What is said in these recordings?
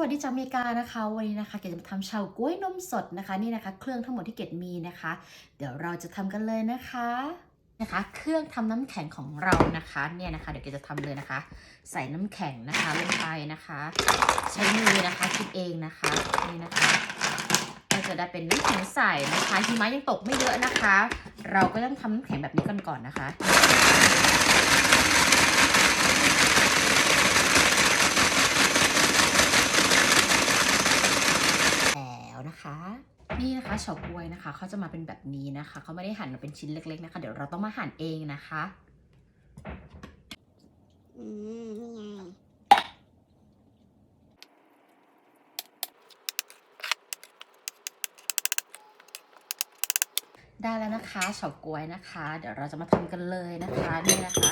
วัสดีจากอเมริกานะคะวันนี้นะคะเกดจะมาทำเฉาก๊วยนมสดนะคะนี่นะคะ เครื่องทั้งหมดที่เกดมีนะคะ เดี๋ยวเราจะทำกันเลยนะคะนะคะ เครื่องทำน้ำแข็งของเรานะคะเนี่ยนะคะ เดี๋ยวเกดจะทำเลยนะคะ ใส่น้ำแข็งนะคะลงไปนะคะ ใช้มือนะคะคิดเองนะคะนี่นะคะก็จะได้เป็นน้ำแข็งใสนะคะหิมะยังตกไม่เยอะนะคะ เราก็ต้องทำน้ำแข็งแบบนี้กันก่อนนะคะ แล้ว นะคะ นี่นะคะเฉาก๊วยนะคะเขาจะมาเป็นแบบนี้นะคะเขาไม่ได้หั่นมาเป็นชิ้นเล็ก ๆ นะคะ เดี๋ยวเราต้องมาหั่นเองนะคะอืมนี่ไงได้แล้วนะคะเฉาก๊วยนะคะ เดี๋ยวเราจะมาทำกันเลยนะคะนี่นะคะ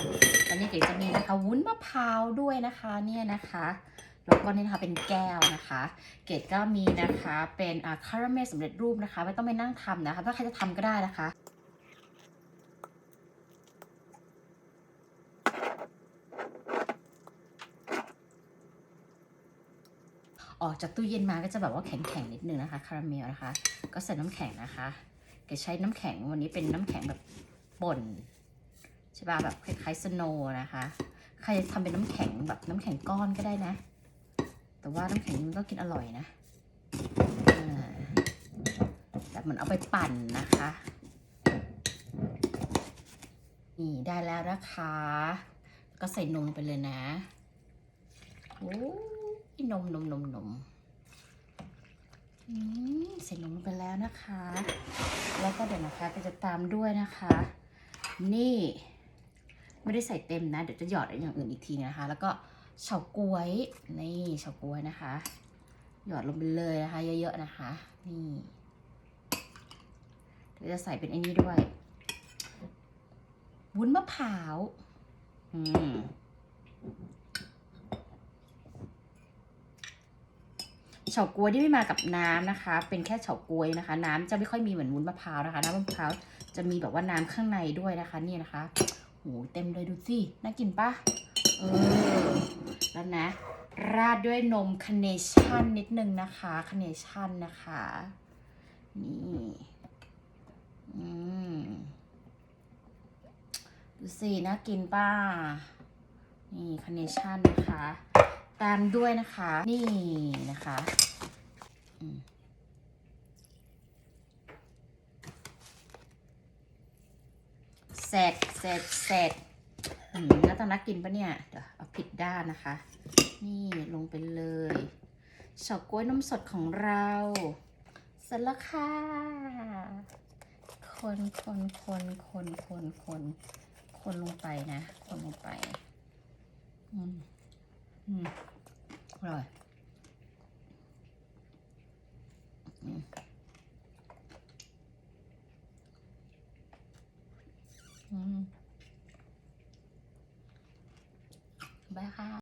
ตอนนี้เก๋จะมีนะคะวุ้นมะพร้าวด้วยนะคะเนี่ยนะคะ แล้วก็นี่นะคะเป็นแก้วนะคะ เกดก็มีนะคะเป็นคาราเมลสำเร็จรูปนะคะ ไม่ต้องไปนั่งทำนะคะ ถ้าใครจะทำก็ได้นะคะออกจากตู้เย็นมาก็จะแบบว่าแข็งๆนิดนึงนะคะคาราเมลนะคะ ก็ใส่น้ำแข็งนะคะเกดใช้น้ำแข็งวันนี้เป็นน้ำแข็งแบบป่นใช่ป่ะแบบคล้ายๆสโนว์นะคะ ใครจะทำเป็นน้ำแข็งแบบน้ำแข็งก้อนก็ได้นะ แต่ว่าน้ำแข็งมันก็กินอร่อยนะแบบเหมือนเอาไปปั่นนะคะ นี่ได้แล้วนะคะ ก็ใส่นมไปเลยนะโอ้ยนมนมนมนมใส่นมไปแล้วนะคะ แล้วก็เดี๋ยวนะคะก็จะตามด้วยนะคะ นี่ ไม่ได้ใส่เต็มนะ เดี๋ยวจะหยอดอย่างอื่นอีกทีนะคะ แล้วก็ เฉาก๊วยนี่เฉาก๊วยนะคะ หยอดลงไปเลยนะคะ เยอะๆนะคะ นี่เดี๋ยวจะใส่เป็นไอ้นี้ด้วยวุ้นมะพร้าวอืมเฉาก๊วยที่ไม่มากับน้ำนะคะ เป็นแค่เฉาก๊วยนะคะ น้ำจะไม่ค่อยมีเหมือนวุ้นมะพร้าวนะคะ น้ำมะพร้าวจะมีแบบว่าน้ำข้างในด้วยนะคะ นี่นะคะ หเต็มเลยดูสิ น่ากินปะเออ แล้วนะ ราดด้วยนมคาเนชั่นนิดนึงนะคะคาเนชั่นนะคะ นี่อืมดูสิ น่ากินป้า นี่คาเนชั่นนะคะ ตามด้วยนะคะ นี่นะคะ อืม สร็จเสร็จเสร็จอืมแล้วตอนนักกินปะเนี่ย เดี๋ยวเอาผิดด้านนะคะ นี่ลงไปเลยเฉาก๊วยนมสดของเราเสร็จแล้วค่ะ คนคนคนคนคนคนคนลงไปนะ คนลงไป อืม อืมอร่อย อืม บายค่ะ